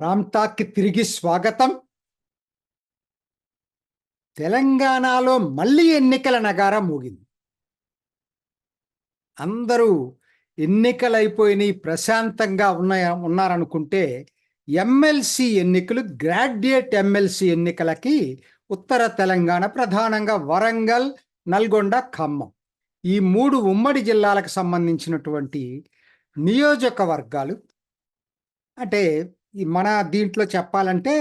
రామ్టాక్కి తిరిగి స్వాగతం. తెలంగాణలో మళ్ళీ ఎన్నికల నగారం మోగింది. అందరూ ఎన్నికలు అయిపోయినాయి ప్రశాంతంగా ఉన్నాయ ఉన్నారనుకుంటే ఎమ్మెల్సీ ఎన్నికలు గ్రాడ్యుయేట్ ఎమ్మెల్సీ ఎన్నికలకి ఉత్తర తెలంగాణ ప్రధానంగా వరంగల్ నల్గొండ ఖమ్మం. ఈ మూడు ఉమ్మడి జిల్లాలకు సంబంధించినటువంటి నియోజకవర్గాలు అంటే మన దీంట్లో చెప్పాలంటే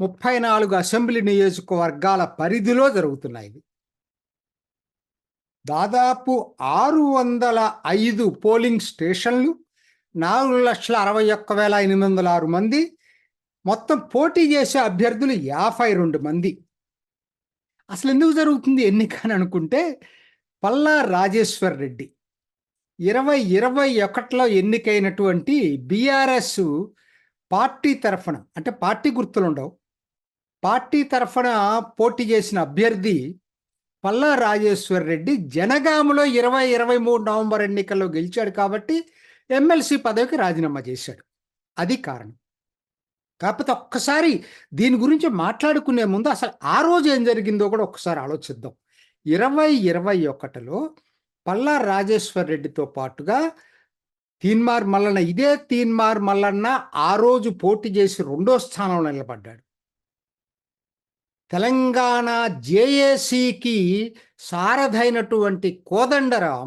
ముప్పై నాలుగు అసెంబ్లీ నియోజకవర్గాల పరిధిలో జరుగుతున్నాయి ఇవి. దాదాపు ఆరు వందల ఐదు పోలింగ్ స్టేషన్లు నాలుగు లక్షల అరవై ఒక్క వేల ఎనిమిది వందల ఆరు మంది మొత్తం పోటీ చేసే అభ్యర్థులు యాభై రెండు మంది అసలు ఎందుకు జరుగుతుంది ఎన్నిక అని అనుకుంటే పల్లా రాజేశ్వర్ రెడ్డి ఇరవై ఇరవై ఒకటిలో ఎన్నికైనటువంటి బీఆర్ఎస్ పార్టీ తరఫున అంటే పార్టీ గుర్తులు ఉండవు పార్టీ తరఫున పోటీ చేసిన అభ్యర్థి పల్లా రాజేశ్వర్ రెడ్డి జనగామలో ఇరవై ఇరవై మూడు నవంబర్ ఎన్నికల్లో గెలిచాడు కాబట్టి ఎమ్మెల్సీ పదవికి రాజీనామా చేశాడు. అది కారణం. కాకపోతే ఒక్కసారి దీని గురించి మాట్లాడుకునే ముందు అసలు ఆ రోజు ఏం జరిగిందో కూడా ఒక్కసారి ఆలోచిద్దాం. ఇరవై ఇరవై ఒకటిలో పల్లా రాజేశ్వర్ రెడ్డితో పాటుగా తీన్మార్ మల్లన్న ఇదే తీన్మార్ మల్లన్న ఆ రోజు పోటీ చేసి రెండో స్థానంలో నిలబడ్డాడు. తెలంగాణ జేఏసీకి సారథైనటువంటి కోదండరాం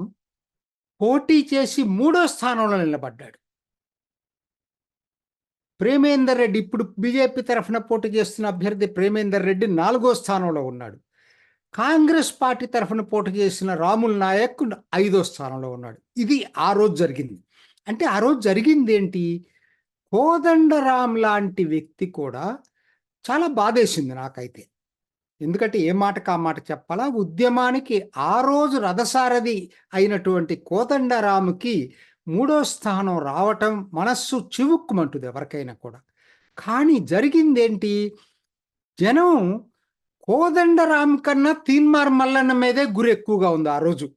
పోటీ చేసి మూడో స్థానంలో నిలబడ్డాడు. ప్రేమేందర్ రెడ్డి ఇప్పుడు బీజేపీ తరఫున పోటీ చేస్తున్న అభ్యర్థి ప్రేమేందర్ రెడ్డి నాలుగో స్థానంలో ఉన్నాడు. కాంగ్రెస్ పార్టీ తరఫున పోటీ చేసిన రాముల్ నాయక్ ఐదో స్థానంలో ఉన్నాడు. ఇది ఆ రోజు జరిగింది. అంటే ఆ రోజు జరిగింది ఏంటి కోదండరామ్ లాంటి వ్యక్తి కూడా చాలా బాధేసింది నాకైతే. ఎందుకంటే ఏ మాటకు ఆ మాట చెప్పాలా? ఉద్యమానికి ఆ రోజు రథసారథి అయినటువంటి కోదండరాముకి మూడో స్థానం రావటం మనస్సు చివుక్కుమంటుంది ఎవరికైనా కూడా. కానీ జరిగిందేంటి? జనం కోదండరామ్ కన్నా తీన్మార్ మల్లన్న మీదే గురి ఎక్కువగా ఉంది ఆ రోజు.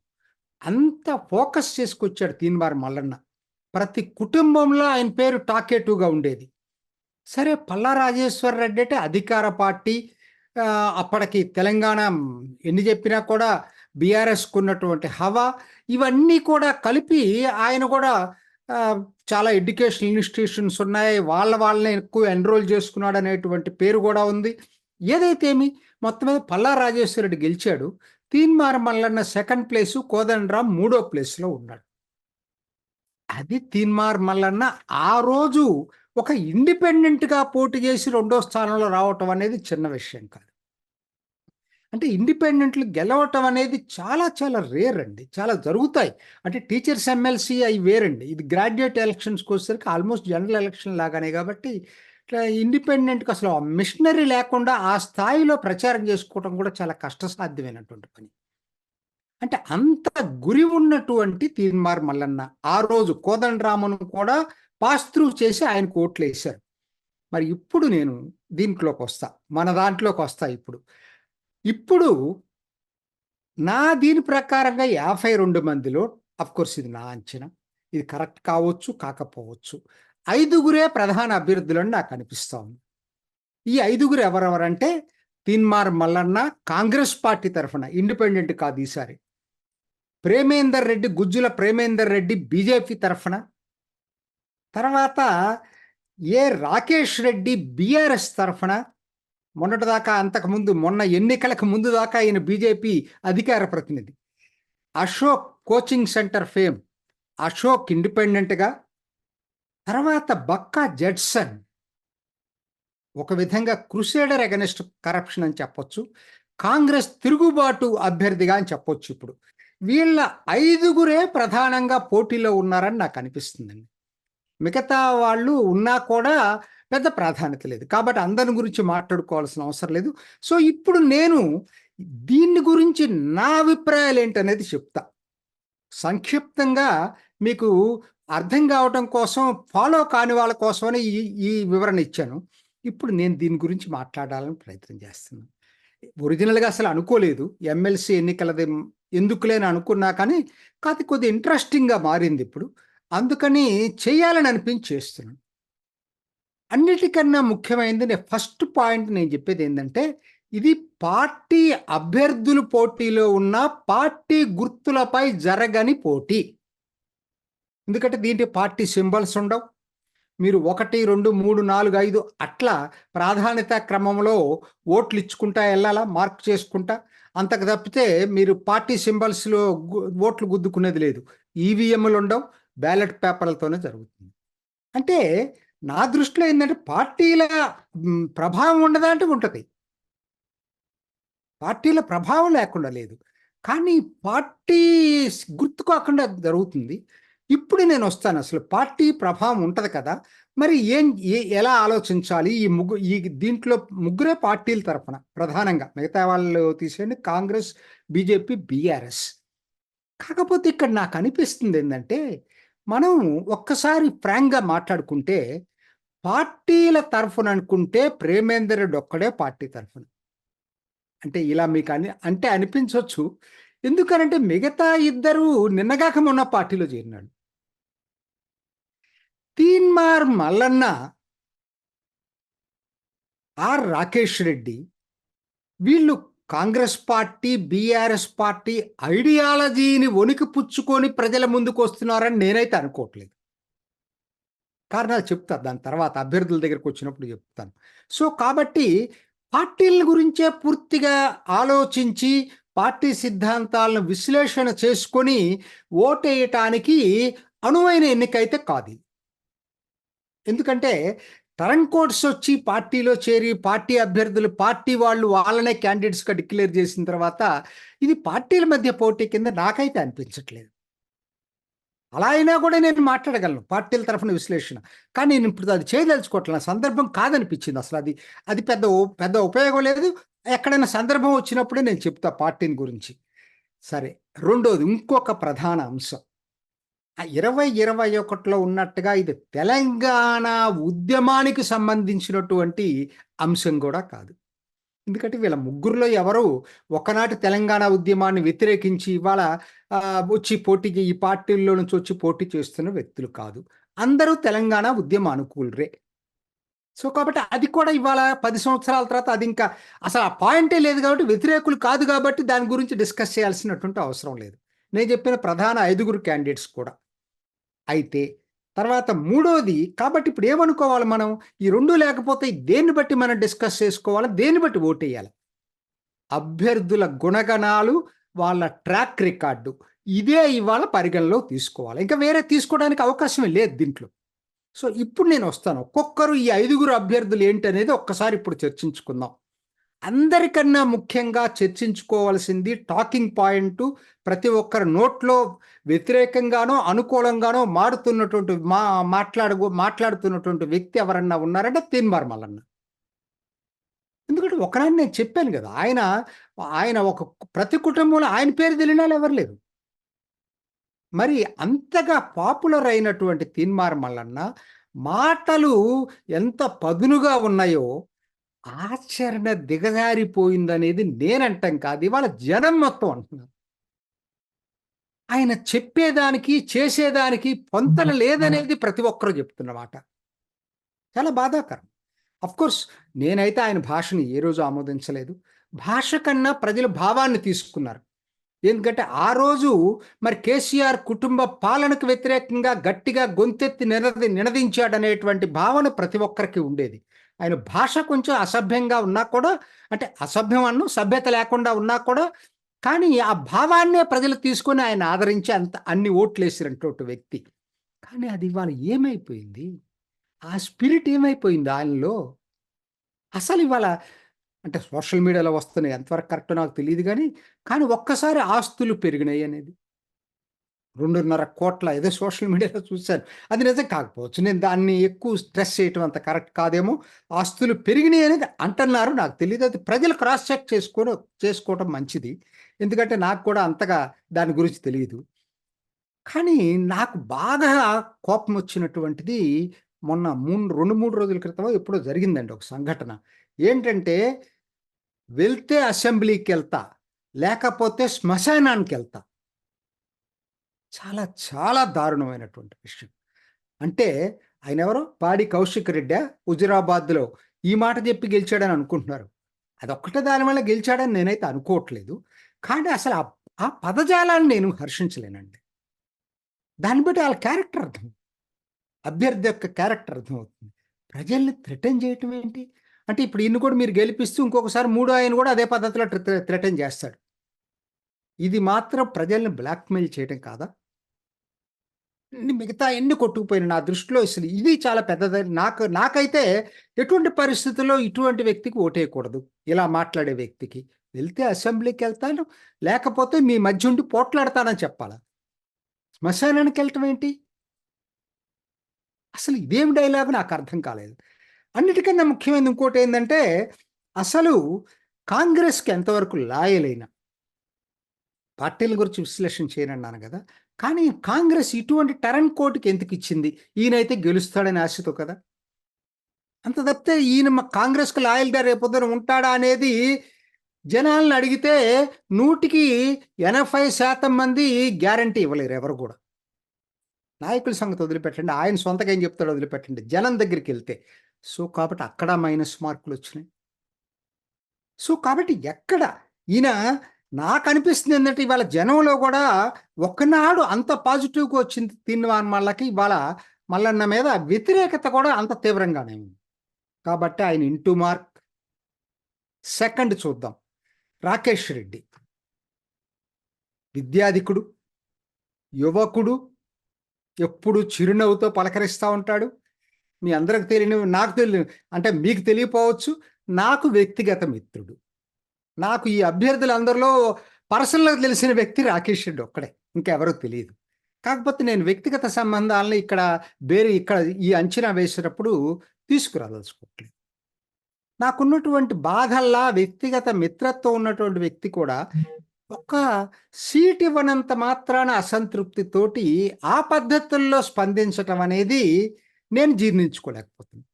అంత ఫోకస్ చేసుకొచ్చాడు తీన్మార్ మల్లన్న. ప్రతి కుటుంబంలో ఆయన పేరు టాకేటుగా ఉండేది. సరే పల్లా రాజేశ్వర్ రెడ్డి అంటే అధికార పార్టీ అప్పటికి తెలంగాణ ఎన్ని చెప్పినా కూడా బీఆర్ఎస్కు ఉన్నటువంటి హవా. ఇవన్నీ కూడా కలిపి ఆయన కూడా చాలా ఎడ్యుకేషన్ ఇన్స్టిట్యూషన్స్ ఉన్నాయి. వాళ్ళ వాళ్ళని ఎక్కువ ఎన్రోల్ చేసుకున్నాడు అనేటువంటి పేరు కూడా ఉంది. ఏదైతేమి మొత్తం మీద పల్లా రాజేశ్వర రెడ్డి గెలిచాడు. తీన్మార్ మల్లన్న సెకండ్ ప్లేసు కోదండరామ్ మూడో ప్లేస్లో ఉన్నాడు. అది తీన్మార్ మల్లన్న ఆ రోజు ఒక ఇండిపెండెంట్గా పోటీ చేసి రెండో స్థానంలో రావటం అనేది చిన్న విషయం కాదు. అంటే ఇండిపెండెంట్లు గెలవటం అనేది చాలా చాలా రేర్ అండి. చాలా జరుగుతాయి. అంటే టీచర్స్ ఎమ్మెల్సీ అవి వేరండి. ఇది గ్రాడ్యుయేట్ ఎలక్షన్స్కి వచ్చేసరికి ఆల్మోస్ట్ జనరల్ ఎలక్షన్ లాగానే కాబట్టి ఇట్లా ఇండిపెండెంట్కి అసలు మిషనరీ లేకుండా ఆ స్థాయిలో ప్రచారం చేసుకోవడం కూడా చాలా కష్టసాధ్యమైనటువంటి పని. అంటే అంత గురి ఉన్నటువంటి తీన్మార్ మల్లన్న ఆ రోజు కోదండరామను కూడా పాస్ త్రూ చేసి ఆయనకు ఓట్లు వేశారు. మరి ఇప్పుడు నేను దీంట్లోకి వస్తా మన దాంట్లోకి వస్తా ఇప్పుడు. ఇప్పుడు నా దీని ప్రకారంగా యాభై రెండు మందిలో కోర్స్ ఇది నా అంచనా ఇది కరెక్ట్ కావచ్చు కాకపోవచ్చు. ఐదుగురే ప్రధాన అభ్యర్థులని నాకు అనిపిస్తా ఉంది. ఈ ఐదుగురు ఎవరెవరంటే తీన్మార్ మల్లన్న కాంగ్రెస్ పార్టీ తరఫున ఇండిపెండెంట్ కాదు ఈసారి. ప్రేమేందర్ రెడ్డి గుజ్జుల ప్రేమేందర్ రెడ్డి బీజేపీ తరఫున. తర్వాత ఏ రాకేష్ రెడ్డి బీఆర్ఎస్ తరఫున. మొన్నటిదాకా అంతకుముందు మొన్న ఎన్నికలకు ముందు దాకా ఆయన బీజేపీ అధికార ప్రతినిధి. Ashok coaching centre fame Ashok ఇండిపెండెంట్గా. తర్వాత బక్కా జడ్సన్. ఒక విధంగా క్రుసేడర్ అగెనిస్ట్ కరప్షన్ అని చెప్పొచ్చు. కాంగ్రెస్ తిరుగుబాటు అభ్యర్థిగా అని చెప్పొచ్చు ఇప్పుడు. వీళ్ళ ఐదుగురే ప్రధానంగా పోటీలో ఉన్నారని నాకు అనిపిస్తుందండి. మిగతా వాళ్ళు ఉన్నా కూడా పెద్ద ప్రాధాన్యత లేదు. కాబట్టి అందరి గురించి మాట్లాడుకోవాల్సిన అవసరం లేదు. సో ఇప్పుడు నేను దీన్ని గురించి నా అభిప్రాయాలు ఏంటనేది చెప్తా. సంక్షిప్తంగా మీకు అర్థం కావటం కోసం ఫాలో కాని వాళ్ళ కోసమని ఈ ఈ వివరణ ఇచ్చాను. ఇప్పుడు నేను దీని గురించి మాట్లాడాలని ప్రయత్నం చేస్తున్నాను. ఒరిజినల్గా అసలు అనుకోలేదు. ఎమ్మెల్సీ ఎన్నికలది ఎందుకులేని అనుకున్నా కానీ కాదు కొద్ది ఇంట్రెస్టింగ్గా మారింది ఇప్పుడు. అందుకని చేయాలని అనిపించి చేస్తున్నాను అన్నిటికన్నా ముఖ్యమైనది నేను ఫస్ట్ పాయింట్ నేను చెప్పేది ఏంటంటే ఇది పార్టీ అభ్యర్థులు పోటీలో ఉన్న పార్టీ గుర్తులపై జరగని పోటీ. ఎందుకంటే దీంట్లో పార్టీ సింబల్స్ ఉండవు. మీరు ఒకటి రెండు మూడు నాలుగు ఐదు అట్లా ప్రాధాన్యత క్రమంలో ఓట్లు ఇచ్చుకుంటా వెళ్ళాలా మార్క్ చేసుకుంటా? అంతకు తప్పితే మీరు పార్టీ సింబల్స్లో ఓట్లు గుద్దుకునేది లేదు. ఈవీఎంలు ఉండవు బ్యాలెట్ పేపర్లతోనే జరుగుతుంది. అంటే నా దృష్టిలో ఏంటంటే పార్టీల ప్రభావం ఉండదా అంటే ఉంటుంది. పార్టీల ప్రభావం లేకుండా లేదు. కానీ పార్టీ గుర్తుకోకుండా జరుగుతుంది. ఇప్పుడు నేను వస్తాను. అసలు పార్టీ ప్రభావం ఉంటుంది కదా మరి ఏం ఏ- ఎలా ఆలోచించాలి? ఈ ముగ్గు ఈ దీంట్లో ముగ్గురే పార్టీల తరఫున ప్రధానంగా. మిగతా వాళ్ళు తీసేయండి. Congress BJP BRS. కాకపోతే ఇక్కడ నాకు అనిపిస్తుంది ఏంటంటే మనం ఒక్కసారి ఫ్రాంక్గా మాట్లాడుకుంటే పార్టీల తరఫున అనుకుంటే ప్రేమేందర్ రెడ్డి ఒక్కడే పార్టీ తరఫున అంటే ఇలా మీకు అని అంటే అనిపించవచ్చు ఎందుకనంటే మిగతా ఇద్దరు నిన్నగాక మొన్న పార్టీలో చేరినాడు. తీన్మార్ మల్లన్న ఆర్ రాకేష్ రెడ్డి వీళ్ళు కాంగ్రెస్ పార్టీ బీఆర్ఎస్ పార్టీ ఐడియాలజీని వణికి పుచ్చుకొని ప్రజల ముందుకు వస్తున్నారని నేనైతే అనుకోవట్లేదు. కారణాలు చెప్తాను దాని తర్వాత అభ్యర్థుల దగ్గరకు వచ్చినప్పుడు చెప్తాను. సో కాబట్టి పార్టీల గురించే పూర్తిగా ఆలోచించి పార్టీ సిద్ధాంతాలను విశ్లేషణ చేసుకొని ఓటేయటానికి అనువైన ఎన్నిక అయితే కాదు. ఎందుకంటే టరన్ కోడ్స్ వచ్చి పార్టీలో చేరి పార్టీ అభ్యర్థులు పార్టీ వాళ్ళు వాళ్ళనే క్యాండిడేట్స్గా డిక్లేర్ చేసిన తర్వాత ఇది పార్టీల మధ్య పోటీ కింద నాకైతే అనిపించట్లేదు. అలా అయినా కూడా నేను మాట్లాడగలను పార్టీల తరఫున విశ్లేషణ. కానీ నేను ఇప్పుడు అది చేయదలుచుకోవట్లే సందర్భం కాదనిపించింది అసలు అది. అది పెద్ద పెద్ద ఉపయోగం లేదు. ఎక్కడైనా సందర్భం వచ్చినప్పుడే నేను చెప్తా పార్టీని గురించి. సరే రెండోది ఇంకొక ప్రధాన అంశం. ఆ ఇరవై ఇరవై ఒకటిలో ఉన్నట్టుగా ఇది తెలంగాణ ఉద్యమానికి సంబంధించినటువంటి అంశం కూడా కాదు. ఎందుకంటే వీళ్ళ ముగ్గురులో ఎవరు ఒకనాటి తెలంగాణ ఉద్యమాన్ని వ్యతిరేకించి ఇవాళ వచ్చి పోటీకి ఈ పార్టీల్లో నుంచి వచ్చి పోటీ చేస్తున్న వ్యక్తులు కాదు. అందరూ తెలంగాణ ఉద్యమ అనుకూలరే. సో కాబట్టి అది కూడా ఇవాళ పది సంవత్సరాల తర్వాత అది ఇంకా అసలు ఆ పాయింటే లేదు కాబట్టి వ్యతిరేకులు కాదు కాబట్టి దాని గురించి డిస్కస్ చేయాల్సినటువంటి అవసరం లేదు. నేను చెప్పిన ప్రధాన ఐదుగురు క్యాండిడేట్స్ కూడా. అయితే తర్వాత మూడోది కాబట్టి ఇప్పుడు ఏమనుకోవాలి మనం? ఈ రెండు లేకపోతే దేన్ని బట్టి మనం డిస్కస్ చేసుకోవాలి? దేన్ని బట్టి ఓటేయాలి? అభ్యర్థుల గుణగణాలు వాళ్ళ ట్రాక్ రికార్డు. ఇదే ఇవాళ పరిగణలో తీసుకోవాలి. ఇంకా వేరే తీసుకోవడానికి అవకాశమే లేదు దీంట్లో. సో ఇప్పుడు నేను వస్తాను. ఒక్కొక్కరు ఈ ఐదుగురు అభ్యర్థులు ఏంటి అనేది ఒక్కసారి ఇప్పుడు చర్చించుకుందాం. అందరికన్నా ముఖ్యంగా చర్చించుకోవాల్సింది టాకింగ్ పాయింట్ ప్రతి ఒక్కరి నోట్లో వ్యతిరేకంగానో అనుకూలంగానో మారుతున్నటువంటి మా మాట్లాడు మాట్లాడుతున్నటువంటి వ్యక్తి ఎవరన్నా ఉన్నారంటే తీన్మార్ మల్లన్న. ఎందుకంటే ఒకనాడు నేను చెప్పాను కదా ఆయన ఆయన ఒక ప్రతి కుటుంబంలో ఆయన పేరు తెలియనాలు ఎవరు లేరు. మరి అంతగా పాపులర్ అయినటువంటి తీన్మార్ మల్లన్న మాటలు ఎంత పదునుగా ఉన్నాయో ఆచరణ దిగజారిపోయిందనేది నేనంటాం కాదు. ఇవాళ జనం మొత్తం అంటున్నారు. ఆయన చెప్పేదానికి చేసేదానికి పొంతన లేదనేది ప్రతి ఒక్కరూ చెప్తున్నమాట. చాలా బాధాకరం. కోర్స్ నేనైతే ఆయన భాషని ఏ రోజు ఆమోదించలేదు. భాష కన్నా ప్రజలు భావాన్ని తీసుకున్నారు. ఎందుకంటే ఆ రోజు మరి కేసీఆర్ కుటుంబ పాలనకు వ్యతిరేకంగా గట్టిగా గొంతెత్తి నినది నినదించాడనేటువంటి భావన ప్రతి ఒక్కరికి ఉండేది. ఆయన భాష కొంచెం అసభ్యంగా ఉన్నా కూడా అంటే అసభ్యం అన్ను సభ్యత లేకుండా ఉన్నా కూడా కానీ ఆ భావాన్నే ప్రజలు తీసుకొని ఆయన ఆదరించి అంత అన్ని ఓట్లు వేసినటువంటి వ్యక్తి. కానీ అది ఇవాళ ఏమైపోయింది? ఆ స్పిరిట్ ఏమైపోయింది ఆయనలో? అసలు ఇవాళ అంటే సోషల్ మీడియాలో వస్తున్నాయి ఎంతవరకు కరెక్ట్ నాకు తెలియదు కానీ కానీ ఒక్కసారి ఆస్తులు పెరిగినాయి అనేది. రెండున్నర కోట్ల ఏదో సోషల్ మీడియాలో చూశాను. అది నిజం కాకపోవచ్చు. నేను దాన్ని ఎక్కువ స్ట్రెస్ చేయటం అంత కరెక్ట్ కాదేమో. ఆస్తులు పెరిగినాయి అనేది అంటున్నారు. నాకు తెలియదు అది ప్రజలు క్రాస్ చెక్ చేసుకొని చేసుకోవటం మంచిది. ఎందుకంటే నాకు కూడా అంతగా దాని గురించి తెలియదు కానీ నాకు బాగా కోపం వచ్చినటువంటిది మొన్న మూడు రెండు మూడు రోజుల క్రితం ఎప్పుడో జరిగిందండి ఒక సంఘటన. ఏంటంటే వెళ్తే అసెంబ్లీకి వెళ్తా లేకపోతే శ్మశానానికి వెళ్తా. చాలా చాలా దారుణమైనటువంటి విషయం. అంటే ఆయన ఎవరు పాడి కౌశిక్ రెడ్డి హుజురాబాద్లో ఈ మాట చెప్పి గెలిచాడని అనుకుంటున్నారు. అదొక్కటే దానివల్ల గెలిచాడని నేనైతే అనుకోవట్లేదు. కానీ అసలు ఆ ఆ పదజాలాన్ని నేను హర్షించలేనండి. దాన్ని బట్టి వాళ్ళ క్యారెక్టర్ అర్థం అభ్యర్థి యొక్క క్యారెక్టర్ అర్థమవుతుంది ప్రజల్ని థ్రెటన్ చేయటం ఏంటి? అంటే ఇప్పుడు ఇన్ని కూడా మీరు గెలిపిస్తూ ఇంకొకసారి మూడో ఆయన కూడా అదే పద్ధతిలో థ్రెటన్ చేస్తాడు. ఇది మాత్రం ప్రజల్ని బ్లాక్మెయిల్ చేయడం కాదా? మిగతా ఎన్ని కొట్టుకుపోయిన నా దృష్టిలో అసలు. ఇది చాలా పెద్దది. నాకు నాకైతే ఎటువంటి పరిస్థితుల్లో ఇటువంటి వ్యక్తికి ఓటేయకూడదు. ఇలా మాట్లాడే వ్యక్తికి. వెళ్తే అసెంబ్లీకి వెళ్తాను లేకపోతే మీ మధ్య ఉండి పోట్లాడతానని చెప్పాలా? శ్మశానానికి వెళ్ళటం ఏంటి? అసలు ఇదేం డైలాగ్ నాకు అర్థం కాలేదు. అన్నిటికన్నా ముఖ్యమైనది ఇంకోటి ఏంటంటే అసలు కాంగ్రెస్కి ఎంతవరకు లాయలైన పార్టీల గురించి విశ్లేషణ చేయనన్నాను కదా. కానీ కాంగ్రెస్ ఇటువంటి టరన్ కోర్టుకి ఎందుకు ఇచ్చింది? ఈయనైతే గెలుస్తాడని ఆశతో కదా. అంత తప్పితే ఈయన మా కాంగ్రెస్కి లాయల్గా రేపొద్దున ఉంటాడా అనేది జనాలను అడిగితే నూటికి ఎనభై శాతం మంది గ్యారంటీ ఇవ్వలేరు ఎవరు కూడా. నాయకుల సంగతి వదిలిపెట్టండి. ఆయన సొంతగా ఏం చెప్తాడో వదిలిపెట్టండి. జనం దగ్గరికి వెళ్తే. సో కాబట్టి అక్కడ మైనస్ మార్కులు వచ్చినాయి. సో కాబట్టి ఎక్కడ ఈయన నాకు అనిపిస్తుంది ఏంటంటే ఇవాళ జనంలో కూడా ఒక్కనాడు అంత పాజిటివ్గా వచ్చింది తిన్నవాన్ మళ్ళకి ఇవాళ మల్లన్న మీద వ్యతిరేకత కూడా అంత తీవ్రంగానే ఉంది. కాబట్టి ఆయన ఇంటూ మార్క్ సెకండ్ చూద్దాం. రాకేష్ రెడ్డి. విద్యాధికుడు యువకుడు ఎప్పుడు చిరునవ్వుతో పలకరిస్తూ ఉంటాడు. మీ అందరికి తెలియని నాకు తెలియ అంటే మీకు తెలియపోవచ్చు నాకు వ్యక్తిగత మిత్రుడు. నాకు ఈ అభ్యర్థులందరిలో పర్సనల్గా తెలిసిన వ్యక్తి రాకేష్ రెడ్డి ఒక్కడే ఇంకెవరో తెలియదు. కాకపోతే నేను వ్యక్తిగత సంబంధాలను ఇక్కడ వేరే ఇక్కడ ఈ అంచనా వేసినప్పుడు తీసుకురాదలుచుకోవట్లేదు. నాకున్నటువంటి బాధల్లా వ్యక్తిగత మిత్రత్వం ఉన్నటువంటి వ్యక్తి కూడా ఒక సీట్ ఇవ్వనంత మాత్రాన అసంతృప్తితోటి ఆ పద్ధతుల్లో స్పందించటం అనేది నేను జీర్ణించుకోలేకపోతున్నాను.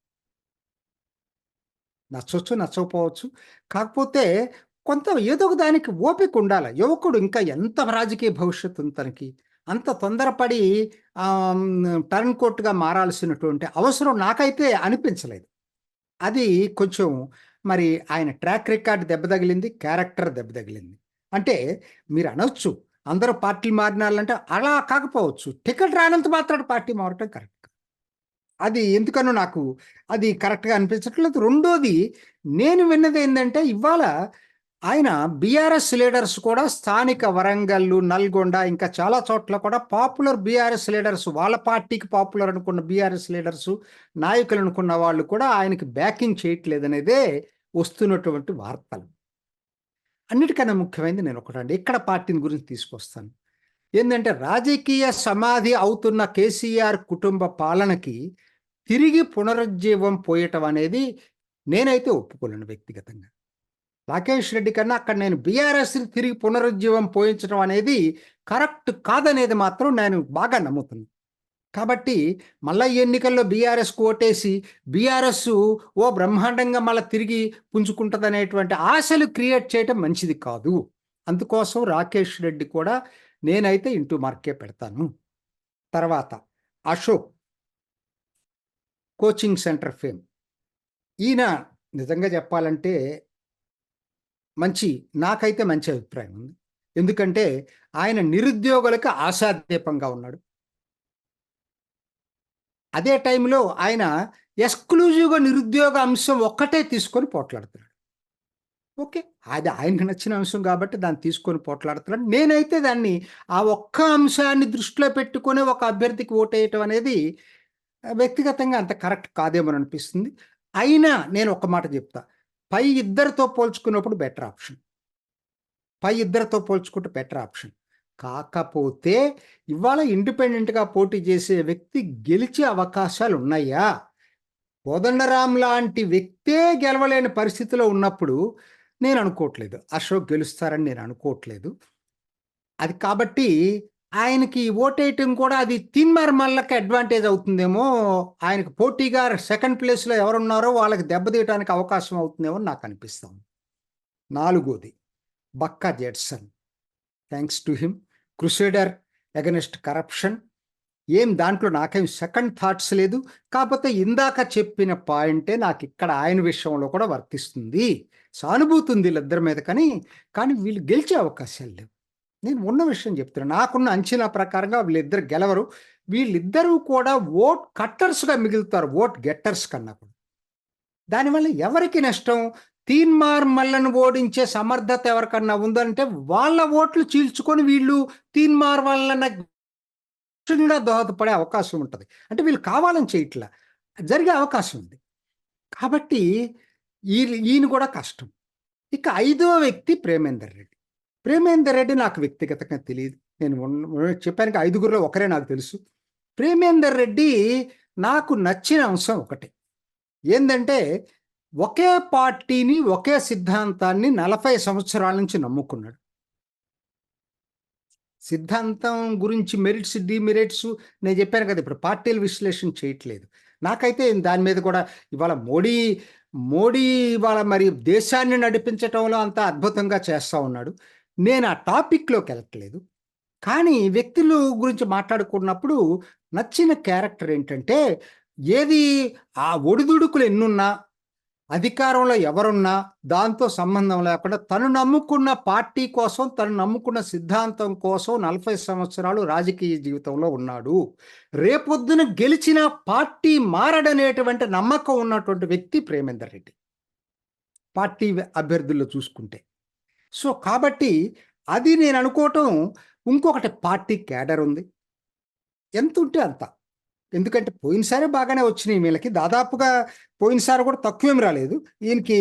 నచ్చవచ్చు నచ్చకపోవచ్చు. కాకపోతే కొంత ఏదో ఒక దానికి ఓపిక ఉండాలి. యువకుడు ఇంకా ఎంత రాజకీయ భవిష్యత్తు ఉంది తనకి? అంత తొందరపడి టర్న్ కోట్గా మారాల్సినటువంటి అవసరం నాకైతే అనిపించలేదు. అది కొంచెం మరి ఆయన ట్రాక్ రికార్డ్ దెబ్బతగిలింది క్యారెక్టర్ దెబ్బతగిలింది అంటే మీరు అనొచ్చు అందరూ పార్టీలు మారినాలంటే అలా కాకపోవచ్చు. టికెట్ రానంత మాత్రం పార్టీ మారటం కరెక్ట్ అది ఎందుకనో నాకు అది కరెక్ట్గా అనిపించట్లేదు. రెండోది నేను విన్నది ఏంటంటే ఇవాళ ఆయన బీఆర్ఎస్ లీడర్స్ కూడా స్థానిక వరంగల్ నల్గొండ ఇంకా చాలా చోట్ల కూడా పాపులర్ బీఆర్ఎస్ లీడర్స్ వాళ్ళ పార్టీకి పాపులర్ అనుకున్న బీఆర్ఎస్ లీడర్స్ నాయకులు అనుకున్న వాళ్ళు కూడా ఆయనకి బ్యాకింగ్ చేయట్లేదనేదే వస్తున్నటువంటి వార్తలు. అన్నిటికన్నా ముఖ్యమైనది నేను ఒకటండి ఇక్కడ పార్టీని గురించి తీసుకొస్తాను? ఏంటంటే రాజకీయ సమాధి అవుతున్న కేసీఆర్ కుటుంబ పాలనకి తిరిగి పునరుజ్జీవం పోయటం అనేది నేనైతే ఒప్పుకోలేను వ్యక్తిగతంగా. రాకేష్ రెడ్డి కన్నా అక్కడ నేను బీఆర్ఎస్ని తిరిగి పునరుజ్జీవం పోయించడం అనేది కరెక్ట్ కాదనేది మాత్రం నేను బాగా నమ్ముతున్నాను కాబట్టి మళ్ళీ ఎన్నికల్లో బీఆర్ఎస్ ఓటేసి బీఆర్ఎస్ ఓ బ్రహ్మాండంగా మళ్ళీ తిరిగి పుంజుకుంటుంది అనేటువంటి ఆశలు క్రియేట్ చేయటం మంచిది కాదు. అందుకోసం రాకేష్ రెడ్డి కూడా నేనైతే ఇంటూ మార్కే పెడతాను. తర్వాత అశోక్ కోచింగ్ సెంటర్ ఫేమ్. ఈయన నిజంగా చెప్పాలంటే మంచి నాకైతే మంచి అభిప్రాయం ఉంది. ఎందుకంటే ఆయన నిరుద్యోగులకు ఆశాదీపంగా ఉన్నాడు. అదే టైంలో ఆయన ఎక్స్క్లూజివ్గా నిరుద్యోగ అంశం ఒక్కటే తీసుకొని పోట్లాడుతున్నాడు. ఓకే అది ఆయనకు నచ్చిన అంశం కాబట్టి దాన్ని తీసుకొని పోట్లాడుతున్నాడు. నేనైతే దాన్ని ఆ ఒక్క అంశాన్ని దృష్టిలో పెట్టుకొని ఒక అభ్యర్థికి ఓటేయటం అనేది వ్యక్తిగతంగా అంత కరెక్ట్ కాదేమో అనిపిస్తుంది. అయినా నేను ఒక మాట చెప్తా. పై ఇద్దరితో పోల్చుకున్నప్పుడు బెటర్ ఆప్షన్ పై ఇద్దరితో పోల్చుకుంటే బెటర్ ఆప్షన్ కాకపోతే ఇవాళ ఇండిపెండెంట్గా పోటీ చేసే వ్యక్తి గెలిచే అవకాశాలు ఉన్నాయా? కోదండరాం లాంటి వ్యక్తే గెలవలేని పరిస్థితిలో ఉన్నప్పుడు నేను అనుకోవట్లేదు. అశోక్ గెలుస్తారని నేను అనుకోవట్లేదు. అది కాబట్టి ఆయనకి ఓటేయటం కూడా అది తిన్మార్ మల్లకి అడ్వాంటేజ్ అవుతుందేమో. ఆయనకు పోటీగా సెకండ్ ప్లేస్లో ఎవరున్నారో వాళ్ళకి దెబ్బతీయడానికి అవకాశం అవుతుందేమో నాకు అనిపిస్తాం. నాలుగోది Bakka Judson. Thanks to him crusader against corruption ఏం దాంట్లో నాకేం సెకండ్ థాట్స్ లేదు. కాకపోతే ఇందాక చెప్పిన పాయింటే నాకు ఇక్కడ ఆయన విషయంలో కూడా వర్తిస్తుంది. సానుభూతి ఉంది వీళ్ళిద్దరి మీద కానీ కానీ వీళ్ళు గెలిచే అవకాశాలు లేవు. నేను ఉన్న విషయం చెప్తున్నాను నాకున్న అంచనా ప్రకారంగా వీళ్ళిద్దరు గెలవరు. వీళ్ళిద్దరూ కూడా ఓట్ కట్టర్స్గా మిగులుతారు. ఓట్ గెట్టర్స్ కన్నా కూడా. దానివల్ల ఎవరికి నష్టం? తీన్మార్ మల్లను ఓడించే సమర్థత ఎవరికన్నా ఉందంటే వాళ్ళ ఓట్లు చీల్చుకొని వీళ్ళు తీన్మార్ వలన కూడా దోహదపడే అవకాశం ఉంటుంది. అంటే వీళ్ళు కావాలని చేయట్లా. జరిగే అవకాశం ఉంది. కాబట్టి ఈ ఈయన కూడా కష్టం. ఇక ఐదో వ్యక్తి ప్రేమేందర్ రెడ్డి. ప్రేమేందర్ రెడ్డి నాకు వ్యక్తిగతంగా తెలియదు నేను చెప్పాను ఐదుగురిలో ఒకరే నాకు తెలుసు. ప్రేమేందర్ రెడ్డి నాకు నచ్చిన అంశం ఒకటే. ఏంటంటే ఒకే పార్టీని ఒకే సిద్ధాంతాన్ని నలభై సంవత్సరాల నుంచి నమ్ముకున్నాడు. సిద్ధాంతం గురించి మెరిట్స్ డిమెరిట్స్ నేను చెప్పాను కదా ఇప్పుడు పార్టీలు విశ్లేషణ చేయట్లేదు. నాకైతే దాని మీద కూడా ఇవాళ మోడీ మోడీ ఇవాళ మరి దేశాన్ని నడిపించటంలో అంత అద్భుతంగా చేస్తూ ఉన్నాడు. నేను ఆ టాపిక్లోకి వెళ్ళట్లేదు. కానీ వ్యక్తుల గురించి మాట్లాడుకున్నప్పుడు నచ్చిన క్యారెక్టర్ ఏంటంటే ఏది ఆ ఒడిదుడుకులు ఎన్నున్నా అధికారంలో ఎవరున్నా దాంతో సంబంధం లేకుండా తను నమ్ముకున్న పార్టీ కోసం తను నమ్ముకున్న సిద్ధాంతం కోసం నలభై సంవత్సరాలు రాజకీయ జీవితంలో ఉన్నాడు. రేపొద్దున గెలిచిన పార్టీ మారడనేటువంటి నమ్మకం ఉన్నటువంటి వ్యక్తి ప్రేమేందర్ రెడ్డి. పార్టీ అభ్యర్థుల్లో చూసుకుంటే. సో కాబట్టి అది నేను అనుకోవటం ఇంకొకటి పార్టీ క్యాడర్ ఉంది. ఎంత ఉంటే అంత. ఎందుకంటే పోయినసారి బాగానే వచ్చినాయి వీళ్ళకి. దాదాపుగా పోయినసారి కూడా తక్కువేం రాలేదు. ఈయనకి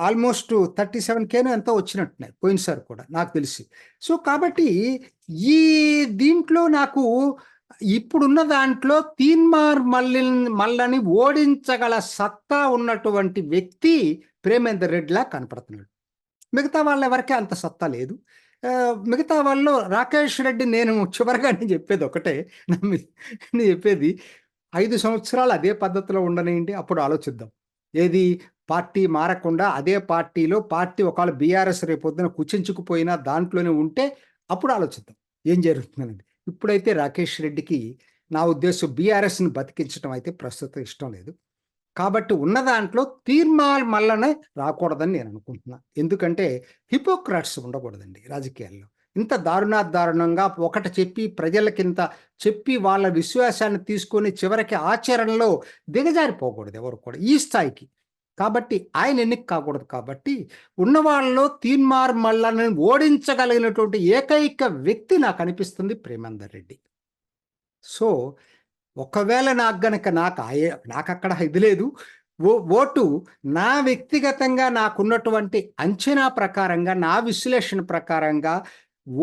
ఆల్మోస్ట్ థర్టీ సెవెన్ కేను ఎంతో వచ్చినట్టున్నాయి పోయినసారి కూడా నాకు తెలిసి. సో కాబట్టి ఈ దీంట్లో నాకు ఇప్పుడున్న దాంట్లో తీన్మార్ మల్లి మల్లని ఓడించగల సత్తా ఉన్నటువంటి వ్యక్తి ప్రేమేందర్ రెడ్డిలా కనపడుతున్నాడు. మిగతా వాళ్ళ ఎవరికీ అంత సత్తా లేదు. మిగతా వాళ్ళు రాకేష్ రెడ్డి నేను చివరిగా నేను చెప్పేది ఒకటే. నమ్మి నేను చెప్పేది ఐదు సంవత్సరాలు అదే పద్ధతిలో ఉండనేంటి అప్పుడు ఆలోచిద్దాం. ఏది పార్టీ మారకుండా అదే పార్టీలో పార్టీ ఒకవేళ బీఆర్ఎస్ రేపొద్దున కుచించుకుపోయినా దాంట్లోనే ఉంటే అప్పుడు ఆలోచిద్దాం. ఏం జరుగుతుందనేది. ఇప్పుడైతే రాకేష్ రెడ్డికి నా ఉద్దేశం బీఆర్ఎస్ని బతికించడం అయితే ప్రస్తుతం ఇష్టం లేదు. కాబట్టి ఉన్న దాంట్లో తీర్మాల్ మల్లనే రాకూడదని నేను అనుకుంటున్నా. ఎందుకంటే హిపోక్రాట్స్ ఉండకూడదండి రాజకీయాల్లో. ఇంత దారుణా దారుణంగా ఒకటి చెప్పి ప్రజలకింత చెప్పి వాళ్ళ విశ్వాసాన్ని తీసుకొని చివరికి ఆచరణలో దిగజారిపోకూడదు ఎవరు కూడా ఈ స్థాయికి. కాబట్టి ఆయన ఎన్నిక కాకూడదు కాబట్టి ఉన్న వాళ్ళలో తీన్మార్ మల్లని ఓడించగలిగినటువంటి ఏకైక వ్యక్తి నాకు అనిపిస్తుంది ప్రేమందర్ రెడ్డి. సో ఒకవేళ నాకు గనక నాకు నాకు అక్కడ ఇది లేదు ఓ ఓటు నా వ్యక్తిగతంగా నాకున్నటువంటి అంచనా ప్రకారంగా నా విశ్లేషణ ప్రకారంగా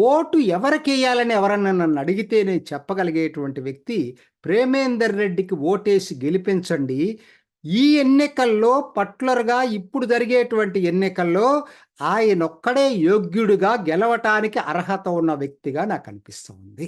ఓటు ఎవరికేయాలని ఎవరన్నా నన్ను అడిగితే నేను చెప్పగలిగేటువంటి వ్యక్తి ప్రేమేందర్ రెడ్డికి ఓటేసి గెలిపించండి. ఈ ఎన్నికల్లో పట్లర్గా ఇప్పుడు జరిగేటువంటి ఎన్నికల్లో ఆయన ఒక్కడే యోగ్యుడిగా గెలవటానికి అర్హత ఉన్న వ్యక్తిగా నాకు అనిపిస్తుంది